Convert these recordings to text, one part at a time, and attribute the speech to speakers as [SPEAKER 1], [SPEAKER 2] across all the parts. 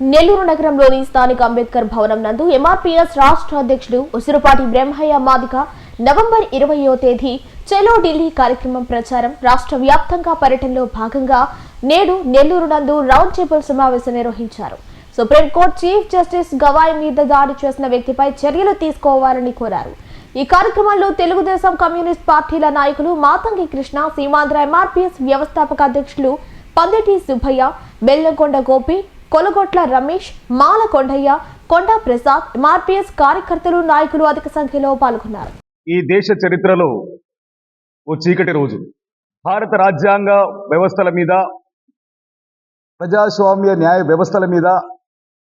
[SPEAKER 1] నెల్లూరు నగరంలోని స్థానిక అంబేద్కర్ భవనం నందు ఎంఆర్పీఎస్ రాష్ట్ర అధ్యక్షుడు ఉసిరుపాటి బ్రహ్మయ్య మాదిక నవంబర్ ఇరవయో తేదీ చెలో ఢిల్లీ కార్యక్రమం ప్రచారం రాష్ట్ర వ్యాప్తంగా పర్యటనలో భాగంగా నేడు నెల్లూరు నందు రౌండ్ టేబుల్ సమావేశం నిర్వహించారు. సుప్రీంకోర్టు చీఫ్ జస్టిస్ గవాయ్ మీద దాడి చేసిన వ్యక్తిపై చర్యలు తీసుకోవాలని కోరారు. ఈ కార్యక్రమంలో తెలుగుదేశం కమ్యూనిస్ట్ పార్టీల నాయకులు మాతంగి కృష్ణ సీమాంధ్ర ఎంఆర్పీఎస్ వ్యవస్థాపక అధ్యక్షులు పందిటి సుబ్బయ్య బెల్లంకొండ గోపి కొలగొట్ల రమేష్ మాల కొండయ్య కొండా ప్రసాద్ ఎంఆర్పిఎస్ కార్యకర్తలు నాయకులు అధిక సంఖ్యలో పాల్గొన్నారు.
[SPEAKER 2] ఈ దేశ చరిత్రలో ఓ చీకటి రోజు. భారత రాజ్యాంగ వ్యవస్థల మీద ప్రజాస్వామ్య న్యాయ వ్యవస్థల మీద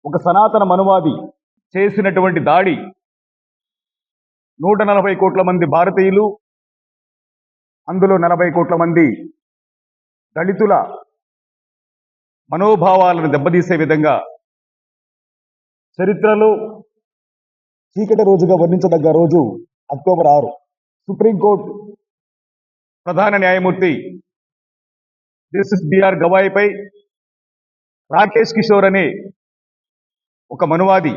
[SPEAKER 2] ఒక సనాతన మనువాది చేసినటువంటి దాడి నూట నలభై కోట్ల మంది భారతీయులు అందులో నలభై కోట్ల మంది దళితుల మనోభావాలను దెబ్బతీసే విధంగా చరిత్రలో చీకటి రోజుగా వర్ణించదగ్గ రోజు అక్టోబర్ ఆరు. సుప్రీంకోర్టు ప్రధాన న్యాయమూర్తి జస్టిస్ బిఆర్ గవాయిపై రాకేష్ కిషోర్ అనే ఒక మనువాది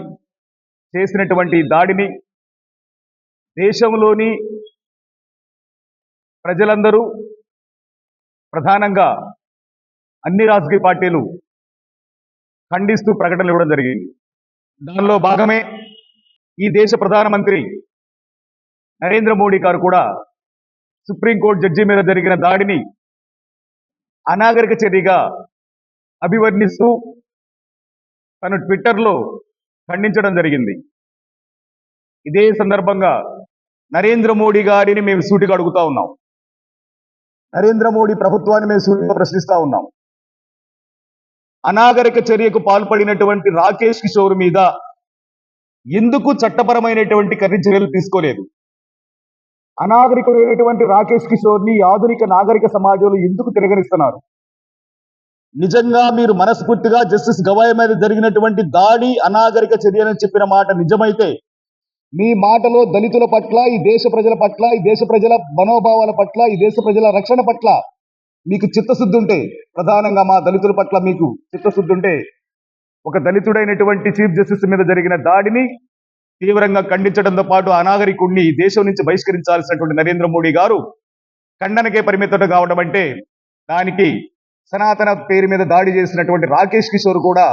[SPEAKER 2] చేసినటువంటి దాడిని దేశంలోని ప్రజలందరూ ప్రధానంగా అన్ని రాజకీయ పార్టీలు ఖండిస్తూ ప్రకటనలు ఇవ్వడం జరిగింది. దానిలో భాగమే ఈ దేశ ప్రధానమంత్రి నరేంద్ర మోడీ గారు కూడా సుప్రీంకోర్టు జడ్జి మీద జరిగిన దాడిని అనాగరిక చర్యగా అభివర్ణిస్తూ తను ట్విట్టర్లో ఖండించడం జరిగింది. ఇదే సందర్భంగా నరేంద్ర మోడీ గారిని మేము సూటిగా అడుగుతా ఉన్నాం. నరేంద్ర మోడీ ప్రభుత్వాన్ని మేము సూటిగా ప్రశ్నిస్తూ ఉన్నాం. అనాగరిక చర్యకు పాల్పడినటువంటి రాకేష్ కిషోర్ మీద ఎందుకు చట్టపరమైనటువంటి కఠిన చర్యలు తీసుకోలేదు? అనాగరికుడైనటువంటి రాకేష్ కిషోర్ని ఆధునిక నాగరిక సమాజంలో ఎందుకు తిరగనిస్తున్నారు? నిజంగా మీరు మనస్ఫూర్తిగా జస్టిస్ గవాయ్ మీద జరిగినటువంటి దాడి అనాగరిక చర్య అని చెప్పిన మాట నిజమైతే మీ మాటలో దళితుల పట్ల ఈ దేశ ప్రజల పట్ల ఈ దేశ ప్రజల మనోభావాల పట్ల ఈ దేశ ప్రజల రక్షణ పట్ల మీకు చిత్తశుద్ధి ఉంటే ప్రధానంగా మా దళితుల పట్ల మీకు చిత్తశుద్ధి ఉంటే ఒక దళితుడైనటువంటి చీఫ్ జస్టిస్ మీద జరిగిన దాడిని తీవ్రంగా ఖండించడంతో పాటు అనాగరికుణ్ణి ఈ దేశం నుంచి బహిష్కరించాల్సినటువంటి నరేంద్ర మోడీ గారు ఖండనకే పరిమితం కావడం అంటే దానికి సనాతన పేరు మీద దాడి చేసినటువంటి రాకేష్ కిషోర్ కూడా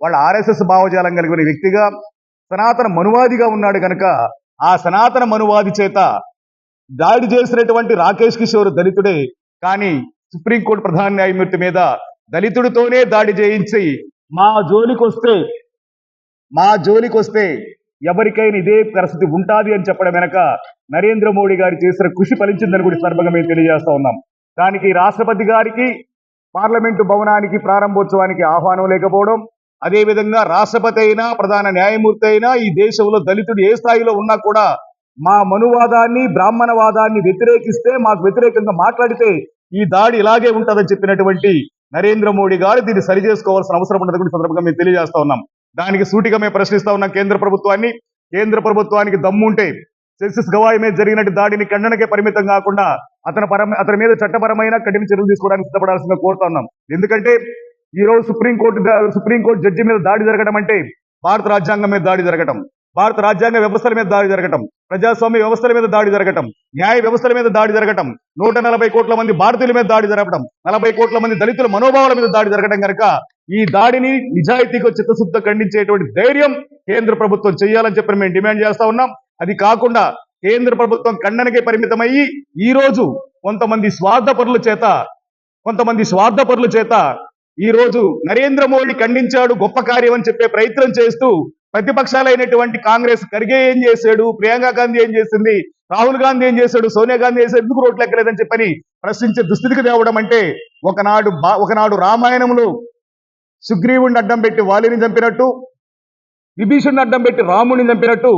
[SPEAKER 2] వాళ్ళ ఆర్ఎస్ఎస్ భావజాలం కలిగిన వ్యక్తిగా సనాతన మనువాదిగా ఉన్నాడు కనుక ఆ సనాతన మనువాది చేత దాడి చేసినటువంటి రాకేష్ కిషోర్ దళితుడే. కానీ సుప్రీంకోర్టు ప్రధాన న్యాయమూర్తి మీద దళితుడితోనే దాడి చేయించి మా జోలికొస్తే మా జోలికొస్తే ఎవరికైనా ఇదే పరిస్థితి ఉంటాది అని చెప్పడం వెనక నరేంద్ర మోడీ గారు చేసిన కృషి ఫలించిందని కూడా సందర్భంగా మేము తెలియజేస్తా ఉన్నాం. దానికి రాష్ట్రపతి గారికి పార్లమెంటు భవనానికి ప్రారంభోత్సవానికి ఆహ్వానం లేకపోవడం అదేవిధంగా రాష్ట్రపతి అయినా ప్రధాన న్యాయమూర్తి అయినా ఈ దేశంలో దళితుడు ఏ స్థాయిలో ఉన్నా కూడా మా మనువాదాన్ని బ్రాహ్మణవాదాన్ని వ్యతిరేకిస్తే మాకు వ్యతిరేకంగా మాట్లాడితే ఈ దాడి ఇలాగే ఉంటుందని చెప్పినటువంటి నరేంద్ర మోడీ గారు దీన్ని సరి చేసుకోవాల్సిన అవసరం ఉన్నది కూడా సందర్భంగా మేము తెలియజేస్తా ఉన్నాం. దానికి సూటిగా మేము ప్రశ్నిస్తా ఉన్నాం కేంద్ర ప్రభుత్వాన్ని. కేంద్ర ప్రభుత్వానికి దమ్ముంటే సెన్సెస్ గవాయి మీద జరిగినట్టు దాడిని ఖండనకే పరిమితం కాకుండా అతని పరమ అతని మీద చట్టపరమైన కఠిన చర్యలు తీసుకోవడానికి సిద్ధపడాల్సిందిగా కోరుతా ఉన్నాం. ఎందుకంటే ఈ రోజు సుప్రీంకోర్టు సుప్రీంకోర్టు జడ్జి మీద దాడి జరగడం అంటే భారత రాజ్యాంగం మీద దాడి జరగడం భారత రాజ్యాంగ వ్యవస్థల మీద దాడి జరగటం ప్రజాస్వామ్య వ్యవస్థల మీద దాడి జరగటం న్యాయ వ్యవస్థల మీద దాడి జరగటం నూట నలభై కోట్ల మంది భారతీయుల మీద దాడి జరగడం నలభై కోట్ల మంది దళితుల మనోభావాల మీద దాడి జరగడం కనుక ఈ దాడిని నిజాయితీగా చిత్తశుద్ధ ఖండించేటువంటి ధైర్యం కేంద్ర ప్రభుత్వం చేయాలని చెప్పి మేము డిమాండ్ చేస్తా ఉన్నాం. అది కాకుండా కేంద్ర ప్రభుత్వం ఖండనకే పరిమితమయ్యి ఈ రోజు కొంతమంది స్వార్థపరుల చేత కొంతమంది స్వార్థపరుల చేత ఈ రోజు నరేంద్ర మోడీ ఖండించాడు గొప్ప కార్యం అని చెప్పే ప్రయత్నం చేస్తూ ప్రతిపక్షాలైనటువంటి కాంగ్రెస్ ఖర్గే ఏం చేశాడు? ప్రియాంక గాంధీ ఏం చేసింది? రాహుల్ గాంధీ ఏం చేశాడు? సోనియా గాంధీ చేశాడు ఎందుకు రోడ్లు ఎక్కలేదని చెప్పని ప్రశ్నించే దుస్థితికి తేవడం అంటే ఒకనాడు బా- ఒకనాడు రామాయణంలో సుగ్రీవుని అడ్డం పెట్టి వాలిని చంపినట్టు విభీషణ్ణి అడ్డం పెట్టి రాముడిని చంపినట్టు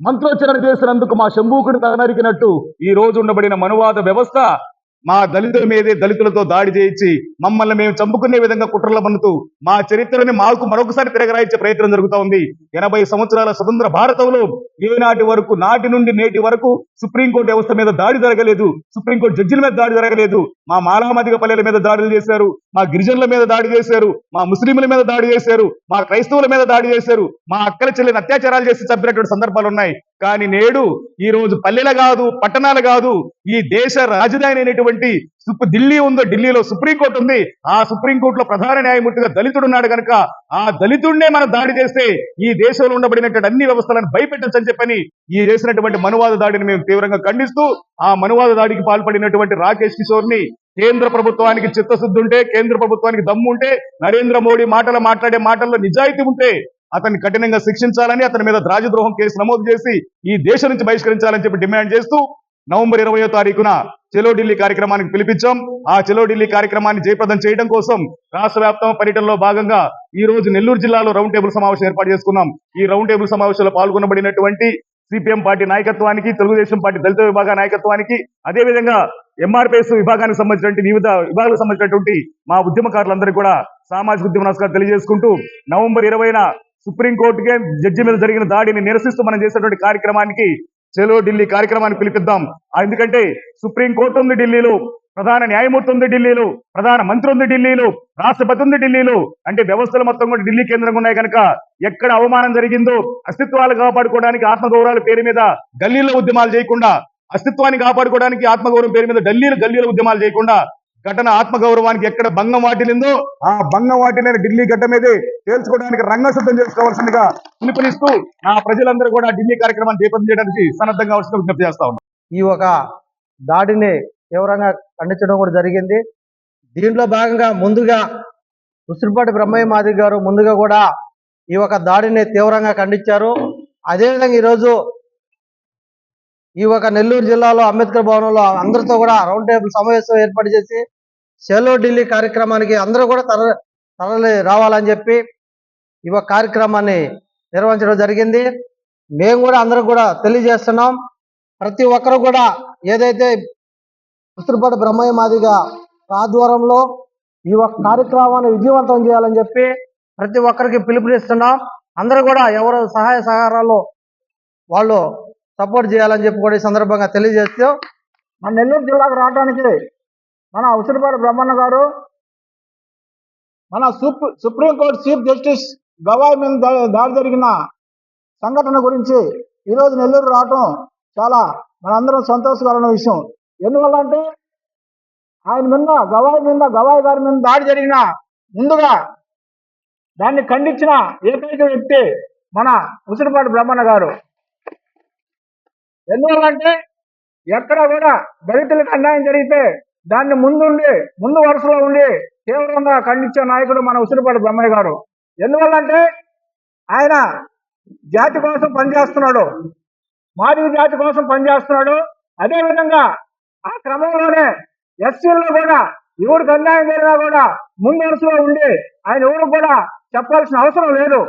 [SPEAKER 2] మంత్రోచ్చరణ చేసినందుకు మా శంభూకుడు తగనరికినట్టు ఈ రోజు ఉండబడిన మనువాద వ్యవస్థ మా దళితుల మీదే దళితులతో దాడి చేయించి మమ్మల్ని మేము చంపుకునే విధంగా కుట్రలు పన్నుతూ మా చరిత్రని మాకు మరొకసారి తిరగరాయించే ప్రయత్నం జరుగుతూ ఉంది. ఎనభై సంవత్సరాల స్వతంత్ర భారతంలో ఏనాటి వరకు నాటి నుండి నేటి వరకు సుప్రీంకోర్టు వ్యవస్థ మీద దాడి జరగలేదు. సుప్రీంకోర్టు జడ్జిల మీద దాడి జరగలేదు. మా మాలామతిక పల్లెల మీద దాడులు చేశారు. మా గిరిజనుల మీద దాడి చేశారు. మా ముస్లింల మీద దాడి చేశారు. మా క్రైస్తవుల మీద దాడి చేశారు. మా అక్కల చెల్లిని అత్యాచారాలు చేసి చంపినటువంటి సందర్భాలు ఉన్నాయి. కానీ నేడు ఈ రోజు పల్లెలు కాదు పట్టణాలు కాదు ఈ దేశ రాజధాని అనేటువంటి ఉన్నటువంటి ఢిల్లీ ఉందో ఢిల్లీలో సుప్రీంకోర్టు ఉంది ఆ సుప్రీంకోర్టులో ప్రధాన న్యాయమూర్తిగా దళితుడు ఉన్నాడు కనుక ఆ దళితుడినే మనం దాడి చేస్తే ఈ దేశంలో ఉండబడినటువంటి అన్ని వ్యవస్థలను భయపెట్టచ్చని చెప్పని ఈ చేసినటువంటి మనువాద దాడిని మేము తీవ్రంగా ఖండిస్తూ ఆ మనువాద దాడికి పాల్పడినటువంటి రాకేష్ కిషోర్ని కేంద్ర ప్రభుత్వానికి చిత్తశుద్ధి ఉంటే కేంద్ర ప్రభుత్వానికి దమ్ము ఉంటే నరేంద్ర మోడీ మాటలు మాట్లాడే మాటల్లో నిజాయితీ ఉంటే అతన్ని కఠినంగా శిక్షించాలని అతని మీద రాజద్రోహం కేసు నమోదు చేసి ఈ దేశం నుంచి బహిష్కరించాలని చెప్పి డిమాండ్ చేస్తూ నవంబర్ ఇరవయో తారీఖున చెలో ఢిల్లీ కార్యక్రమానికి పిలిపించాం. ఆ చెలో ఢిల్లీ కార్యక్రమాన్ని జయప్రదం చేయడం కోసం రాష్ట్ర వ్యాప్తం పర్యటనలో భాగంగా ఈ రోజు నెల్లూరు జిల్లాలో రౌండ్ టేబుల్ సమావేశం ఏర్పాటు చేసుకున్నాం. ఈ రౌండ్ టేబుల్ సమావేశంలో పాల్గొనబడినటువంటి సిపిఎం పార్టీ నాయకత్వానికి తెలుగుదేశం పార్టీ దళిత విభాగ నాయకత్వానికి అదేవిధంగా ఎంఆర్పిఎస్ విభాగానికి సంబంధించినటువంటి వివిధ విభాగాలకు సంబంధించినటువంటి మా ఉద్యమకారులందరికీ కూడా సామాజిక ఉద్యమ నమస్కారం తెలియజేసుకుంటూ నవంబర్ ఇరవైన సుప్రీంకోర్టుకే జడ్జి మీద జరిగిన దాడిని నిరసిస్తూ మనం చేసినటువంటి కార్యక్రమానికి చలో ఢిల్లీ కార్యక్రమాన్ని పిలిపిద్దాం. ఎందుకంటే సుప్రీంకోర్టు ఉంది ఢిల్లీలో ప్రధాన న్యాయమూర్తి ఉంది ఢిల్లీలో ప్రధాన మంత్రి ఉంది ఢిల్లీలో రాష్ట్రపతి ఉంది ఢిల్లీలో. అంటే వ్యవస్థలు మొత్తం కూడా ఢిల్లీ కేంద్రంగా ఉన్నాయి కనుక ఎక్కడ అవమానం జరిగిందో అస్తిత్వాలు కాపాడుకోవడానికి ఆత్మగౌరవాల పేరు మీద గల్లీలో ఉద్యమాలు చేయకుండా అస్తిత్వాన్ని కాపాడుకోవడానికి ఆత్మగౌరవం పేరు మీద గల్లీలు గల్లీలు ఉద్యమాలు చేయకుండా ఘటన ఆత్మగౌరవానికి ఎక్కడ భంగం వాటిలిందో ఆ భంగం వాటిలైన ఢిల్లీ గడ్డ మీదే తేల్చుకోవడానికి రంగసిద్ధం చేసుకోవాల్సిందిగా పిలుపునిస్తూ నా ప్రజలందరూ కూడా ఢిల్లీ కార్యక్రమాన్ని దీపం చేయడానికి సన్నద్ధంగా వచ్చిన విజ్ఞప్తి చేస్తా ఉన్నాం.
[SPEAKER 3] ఈ ఒక దాడిని తీవ్రంగా ఖండించడం కూడా జరిగింది. దీంట్లో భాగంగా ముందుగా ఉసిరిపాటి బ్రహ్మయ్య మాదిరి గారు ముందుగా కూడా ఈ ఒక దాడిని తీవ్రంగా ఖండించారు. అదేవిధంగా ఈరోజు ఈ ఒక నెల్లూరు జిల్లాలో అంబేద్కర్ భవనంలో అందరితో కూడా రౌండ్ టేబుల్ సమావేశం ఏర్పాటు చేసి సెలో ఢిల్లీ కార్యక్రమానికి అందరూ కూడా తర తరలి రావాలని చెప్పి ఈ ఒక కార్యక్రమాన్ని నిర్వహించడం జరిగింది. మేము కూడా అందరం కూడా తెలియజేస్తున్నాం. ప్రతి ఒక్కరు కూడా ఏదైతే ఉసిరిపాటి బ్రహ్మయ్య మాదిగా ఆధ్వర్యంలో ఈ ఒక కార్యక్రమాన్ని విజయవంతం చేయాలని చెప్పి ప్రతి ఒక్కరికి పిలుపునిస్తున్నాం. అందరూ కూడా ఎవరు సహాయ సహకారాలు వాళ్ళు సపోర్ట్ చేయాలని చెప్పి కూడా ఈ సందర్భంగా తెలియజేస్తూ
[SPEAKER 4] మన నెల్లూరు జిల్లాకు రావడానికి మన ఉసిరిపాటి బ్రహ్మన్న గారు మన సుప్ supreme court chief justice Gavai మీద దా- దాడి జరిగిన సంఘటన గురించి ఈరోజు నెల్లూరు రావటం చాలా మనందరం సంతోషకరమైన విషయం. ఎందువల్ల అంటే ఆయన మీద గవాయ్ మీద గవాయ్ గారి మీద దాడి జరిగిన ముందుగా దాన్ని ఖండించిన ఏకైక వ్యక్తి మన ఉసిరిపాటి బ్రహ్మన్న గారు. ఎందువల్లంటే ఎక్కడ కూడా దళితులకు అన్యాయం జరిగితే దాన్ని ముందుండి ముందు వరుసలో ఉండి తీవ్రంగా ఖండించే నాయకుడు మన ఉసిరిపాటి బ్రహ్మయ్య గారు. ఎందువల్లంటే ఆయన జాతి కోసం పనిచేస్తున్నాడు. మాదిగ జాతి కోసం పనిచేస్తున్నాడు. అదేవిధంగా ఆ క్రమంలోనే ఎస్సీల్లో కూడా ఎవరికి అన్యాయం జరిగినా కూడా ముందు వరుసలో ఉండి ఆయన ఎవరు కూడా చెప్పాల్సిన అవసరం లేదు.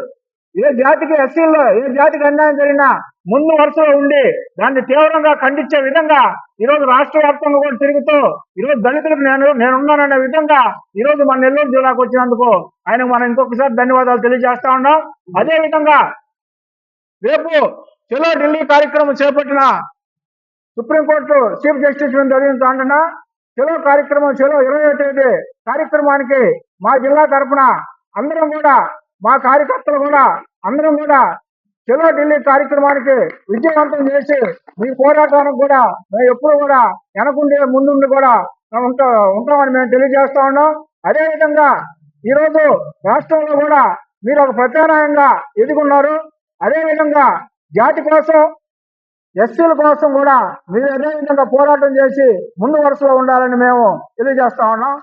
[SPEAKER 4] ఏ జాతికి ఎస్సీల్లో ఏ జాతికి అన్యాయం జరిగినా ముందు వరుసలో ఉండి దాన్ని తీవ్రంగా ఖండించే విధంగా ఈ రోజు రాష్ట్ర వ్యాప్తంగా కూడా తిరుగుతూ ఈ రోజు దళితులకు నేను నేనున్నాననే విధంగా ఈ రోజు మన నెల్లూరు జిల్లాకు వచ్చినందుకు ఆయనకు మనం ఇంకొకసారి ధన్యవాదాలు తెలియజేస్తా ఉన్నాం. అదే విధంగా రేపు చలో ఢిల్లీ కార్యక్రమం చేపట్టిన సుప్రీంకోర్టు చీఫ్ జస్టిస్ మీద జరిగిన చలో కార్యక్రమం చలో ఇరవై తేదీ కార్యక్రమానికి మా జిల్లా తరపున అందరం కూడా మా కార్యకర్తలు కూడా అందరం కూడా చలో ఢిల్లీ కార్యక్రమానికి విజయవంతం చేసి మీ పోరాటానికి కూడా మేము ఎప్పుడు కూడా వెనకుండి ముందుండి కూడా మేము ఉంటా ఉంటామని మేము తెలియజేస్తా ఉన్నాం. అదేవిధంగా ఈరోజు రాష్ట్రంలో కూడా మీరు ఒక ప్రత్యామ్నాయంగా ఎదుగున్నారు. అదేవిధంగా జాతి కోసం ఎస్సీల కోసం కూడా మీరు అదే విధంగా పోరాటం చేసి ముందు వరుసలో ఉండాలని మేము తెలియజేస్తా ఉన్నాం.